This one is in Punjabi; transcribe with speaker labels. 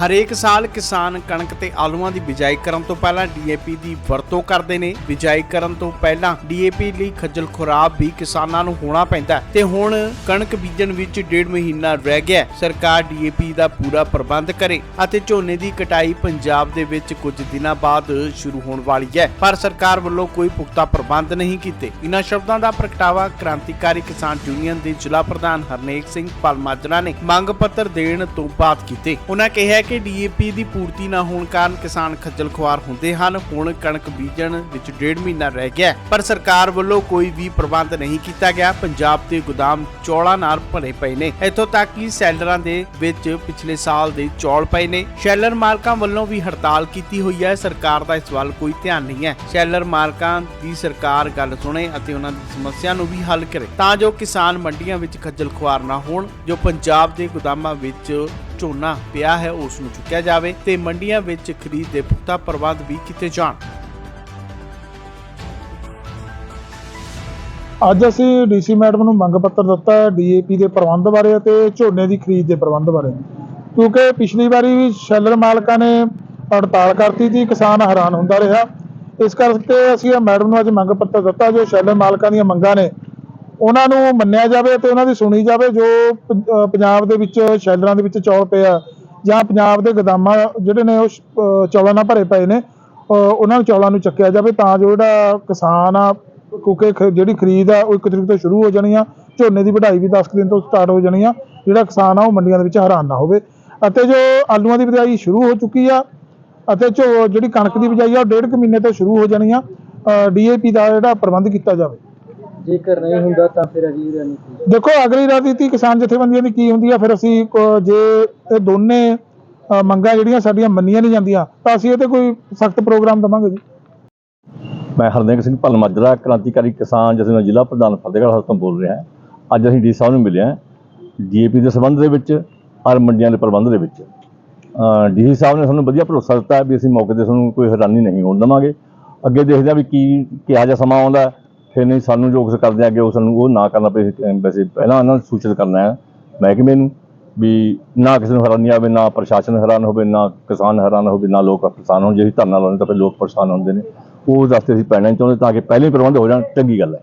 Speaker 1: ਹਰੇਕ ਸਾਲ ਕਿਸਾਨ ਕਣਕ ਤੇ ਆਲੂਆਂ ਦੀ ਬਿਜਾਈ ਕਰਨ ਤੋਂ ਪਹਿਲਾਂ ਡੀਏਪੀ ਦੀ ਵਰਤੋਂ ਕਰਦੇ ਨੇ। ਬਿਜਾਈ ਕਰਨ ਤੋਂ ਪਹਿਲਾਂ ਡੀਏਪੀ ਲਈ ਖੱਜਲ ਖੁਰਾਬ ਵੀ ਕਿਸਾਨਾਂ ਨੂੰ ਹੋਣਾ ਪੈਂਦਾ ਤੇ ਹੁਣ ਕਣਕ ਬੀਜਣ ਵਿੱਚ ਡੇਢ ਮਹੀਨਾ ਰਹਿ ਗਿਆ ਸਰਕਾਰ ਡੀਏਪੀ ਦਾ ਪੂਰਾ ਪ੍ਰਬੰਧ ਕਰੇ ਅਤੇ ਝੋਨੇ ਦੀ ਕਟਾਈ ਪੰਜਾਬ ਦੇ ਵਿੱਚ ਕੁਝ ਦਿਨਾਂ ਬਾਅਦ ਸ਼ੁਰੂ ਹੋਣ ਵਾਲੀ ਹੈ। ਪਰ ਸਰਕਾਰ ਵੱਲੋਂ ਕੋਈ ਪੁਖਤਾ ਪ੍ਰਬੰਧ ਨਹੀਂ ਕੀਤੇ। ਇਨ੍ਹਾਂ ਸ਼ਬਦਾਂ ਦਾ ਪ੍ਰਗਟਾਵਾ ਕ੍ਰਾਂਤੀਕਾਰੀ ਕਿਸਾਨ ਯੂਨੀਅਨ ਦੇ ਜ਼ਿਲ੍ਹਾ ਪ੍ਰਧਾਨ ਹਰਨੇਕ ਸਿੰਘ ਪਲਮਾਜਰਾ ਨੇ ਮੰਗ ਪੱਤਰ ਦੇਣ ਤੋਂ ਬਾਅਦ ਕੀਤੇ। ਉਹਨਾਂ ਕਿਹਾ ਕਿ ਡੀਏਪੀ ਦੀ ਪੂਰਤੀ ਨਾ ਹੋਣ ਕਾਰਨ ਕਿਸਾਨ ਖੱਜਲ ਖੁਆਰ ਹੁੰਦੇ ਹਨ। ਹੁਣ ਕਣਕ ਬੀਜਣ ਵਿੱਚ ਡੇਢ ਮਹੀਨਾ ਰਹਿ ਗਿਆ ਪਰ ਸਰਕਾਰ ਵੱਲੋਂ ਕੋਈ ਵੀ ਪ੍ਰਬੰਧ ਨਹੀਂ ਕੀਤਾ ਗਿਆ। ਪੰਜਾਬ ਦੇ ਗੋਦਾਮ ਚੌਲਾਂ ਨਾਲ ਭਰੇ ਪਏ ਨੇ। ਇੱਥੋਂ ਤੱਕ ਕਿ ਸੈਲਰਾਂ ਦੇ ਵਿੱਚ ਪਿਛਲੇ ਸਾਲ ਦੇ ਚੌਲ ਪਏ ਨੇ। ਸ਼ੈਲਰ ਮਾਲਕਾਂ ਵੱਲੋਂ ਵੀ ਹੜਤਾਲ ਕੀਤੀ ਹੋਈ ਹੈ। ਸਰਕਾਰ ਦਾ ਇਸ ਵੱਲ ਕੋਈ ਧਿਆਨ ਨਹੀਂ ਹੈ। ਸ਼ੈਲਰ ਮਾਲਕਾਂ ਦੀ ਸਰਕਾਰ ਗੱਲ ਸੁਣੇ ਅਤੇ ਉਹਨਾਂ ਦੀ ਸਮੱਸਿਆ ਨੂੰ ਵੀ ਹੱਲ ਕਰੇ। ਤਾਂ ਜੋ ਕਿਸਾਨ ਮੰਡੀਆਂ ਵਿੱਚ ਖੱਜਲ ਖੁਆਰ ਨਾ ਹੋਣ, ਜੋ ਪੰਜਾਬ ਦੇ ਗੋਦਾਮਾਂ ਵਿੱਚ ਝੋਨਾ ਪਿਆ ਹੈ, ਉਸ ਨੂੰ ਚੁੱਕਿਆ ਜਾਵੇ ਤੇ ਮੰਡੀਆਂ ਵਿੱਚ ਖਰੀਦ ਦੇ ਪੁਖਤਾ ਪ੍ਰਬੰਧ ਵੀ ਕੀਤੇ ਜਾਣ।
Speaker 2: ਅੱਜ ਅਸੀਂ ਡੀਸੀ ਮੈਡਮ ਨੂੰ ਮੰਗ ਪੱਤਰ ਦਿੱਤਾ ਹੈ ਡੀਏਪੀ ਦੇ ਪ੍ਰਬੰਧ ਬਾਰੇ ਅਤੇ ਝੋਨੇ ਦੀ ਖਰੀਦ ਦੇ ਪ੍ਰਬੰਧ ਬਾਰੇ। ਕਿਉਂਕਿ ਪਿਛਲੀ ਵਾਰੀ ਵੀ ਸ਼ੈਲਰ ਮਾਲਕਾਂ ਨੇ ਹੜਤਾਲ ਕਰਤੀ ਸੀ, ਕਿਸਾਨ ਹੈਰਾਨ ਹੁੰਦਾ ਰਿਹਾ। ਇਸ ਕਰਕੇ ਅਸੀਂ ਮੈਡਮ ਨੂੰ ਅੱਜ ਮੰਗ ਪੱਤਰ ਦਿੱਤਾ, ਜੋ ਸ਼ੈਲਰ ਮਾਲਕਾਂ ਦੀਆਂ ਮੰਗਾਂ ਨੇ ਉਹਨਾਂ ਨੂੰ ਮੰਨਿਆ ਜਾਵੇ ਤੇ ਉਹਨਾਂ ਦੀ ਸੁਣੀ ਜਾਵੇ ਜੋ ਪੰਜਾਬ ਦੇ ਵਿੱਚ ਸ਼ੈਲਰਾਂ ਦੇ ਵਿੱਚ ਚੌਲ ਪਿਆ ਜਾਂ ਪੰਜਾਬ ਦੇ ਗਦਾਮਾਂ ਜਿਹੜੇ ਨੇ ਉਹ ਚੌਲਾਂ ਨਾਲ ਭਰੇ ਪਏ ਨੇ ਉਹਨਾਂ ਨੂੰ ਚੌਲਾਂ ਨੂੰ ਚੱਕਿਆ ਜਾਵੇ ਤਾਂ ਜੋ ਜਿਹੜਾ ਕਿਸਾਨ ਆ, ਕਿਉਂਕਿ ਖ- ਜਿਹੜੀ ਖਰੀਦ ਆ ਉਹ ਇੱਕ ਤਰੀਕ ਤੋਂ ਸ਼ੁਰੂ ਹੋ ਜਾਣੀ ਆ, ਝੋਨੇ ਦੀ ਵਢਾਈ ਵੀ 10 ਕੁ ਦਿਨ ਤੋਂ ਸਟਾਰਟ ਹੋ ਜਾਣੀ ਆ, ਜਿਹੜਾ ਕਿਸਾਨ ਆ ਉਹ ਮੰਡੀਆਂ ਦੇ ਵਿੱਚ ਹੈਰਾਨ ਨਾ ਹੋਵੇ। ਅਤੇ ਜੋ ਆਲੂਆਂ ਦੀ ਬਿਜਾਈ ਸ਼ੁਰੂ ਹੋ ਚੁੱਕੀ ਆ ਅਤੇ ਝੋ, ਜਿਹੜੀ ਕਣਕ ਦੀ ਬਿਜਾਈ ਆ ਉਹ ਡੇਢ ਕੁ ਮਹੀਨੇ ਤੋਂ ਸ਼ੁਰੂ ਹੋ ਜਾਣੀ ਆ ਡੀਏਪੀ ਦਾ ਜਿਹੜਾ ਪ੍ਰਬੰਧ ਕੀਤਾ ਜਾਵੇ।
Speaker 3: ਜੇਕਰ ਨਹੀਂ ਹੁੰਦਾ ਤਾਂ ਫਿਰ ਅਗਲੀ ਰਣਨੀਤੀ
Speaker 2: ਦੇਖੋ ਅਗਲੀ ਰਣਨੀਤੀ ਕਿਸਾਨ ਜਥੇਬੰਦੀਆਂ ਦੀ ਕੀ ਹੁੰਦੀ ਆ ਫਿਰ ਅਸੀਂ ਕ- ਜੇ ਇਹ ਦੋਨੇ ਅ, ਮੰਗਾਂ ਜਿਹੜੀਆਂ ਸਾਡੀਆਂ ਮੰਨੀਆਂ ਨਹੀਂ ਜਾਂਦੀਆਂ ਤਾਂ ਅਸੀਂ ਇਹ ਤੇ ਕੋਈ ਸਖਤ ਪ੍ਰੋਗਰਾਮ ਦਵਾਂਗੇ ਜੀ।
Speaker 4: ਮੈਂ ਹਰਨੇਕ ਸਿੰਘ ਭਲ ਮਾਜਰਾ ਕ੍ਰਾਂਤੀਕਾਰੀ ਕਿਸਾਨ ਜਿਸ ਨਾਲ ਜ਼ਿਲ੍ਹਾ ਪ੍ਰਧਾਨ ਫਤਿਹਗੜ੍ਹ ਸਾਹਿਬ ਤੋਂ ਬੋਲ ਰਿਹਾ ਹਾਂ। ਅੱਜ ਅਸੀਂ ਡੀ ਸਾਹਿਬ ਨੂੰ ਮਿਲੇ ਹਾਂ ਡੀਏਪੀ ਦੇ ਸੰਬੰਧ ਦੇ ਵਿੱਚ ਔਰ ਮੰਡੀਆਂ ਦੇ ਪ੍ਰਬੰਧ ਦੇ ਵਿੱਚ। ਡੀ ਸਾਹਿਬ ਨੇ ਸਾਨੂੰ ਵਧੀਆ ਭਰੋਸਾ ਦਿੱਤਾ ਹੈ ਵੀ ਅਸੀਂ ਮੌਕੇ ਤੇ ਸਾਨੂੰ ਕੋਈ ਹੈਰਾਨੀ ਨਹੀਂ ਹੋਣ ਦੇਵਾਂਗੇ। ਅੱਗੇ ਦੇਖਦੇ ਹਾਂ ਵੀ ਕੀ ਕਿਹਾ ਜਿਹਾ ਸਮਾਂ ਆਉਂਦਾ ਹੈ। ਫਿਰ ਨਹੀਂ ਸਾਨੂੰ ਜੋ ਕੁਛ ਕਰਦੇ ਹਾਂ ਅੱਗੇ ਉਹ ਸਾਨੂੰ ਉਹ ਨਾ ਕਰਨਾ ਪਏ ਵੈਸੇ ਪਹਿਲਾਂ ਇਹਨਾਂ ਨੂੰ ਸੂਚਿਤ ਕਰਨਾ ਹੈ ਮਹਿਕਮੇ ਨੂੰ ਵੀ ਨਾ ਕਿਸੇ ਨੂੰ ਹੈਰਾਨੀ ਆਵੇ, ਨਾ ਪ੍ਰਸ਼ਾਸਨ ਹੈਰਾਨ ਹੋਵੇ, ਨਾ ਕਿਸਾਨ ਹੈਰਾਨ ਹੋਵੇ, ਨਾ ਲੋਕ ਪਰੇਸ਼ਾਨ ਹੋਣ, ਜੇ ਅਸੀਂ ਧਰਨਾ ਲਾਉਂਦੇ ਤਾਂ ਫਿਰ ਲੋਕ ਪਰੇਸ਼ਾਨ ਹੁੰਦੇ ਨੇ। ਉਹ ਰਸਤੇ ਅਸੀਂ ਪੈਣਾ ਨਹੀਂ ਚਾਹੁੰਦੇ ਤਾਂ ਕਿ ਪਹਿਲੇ ਹੀ ਪ੍ਰਬੰਧ ਹੋ ਜਾਣ, ਚੰਗੀ ਗੱਲ ਹੈ।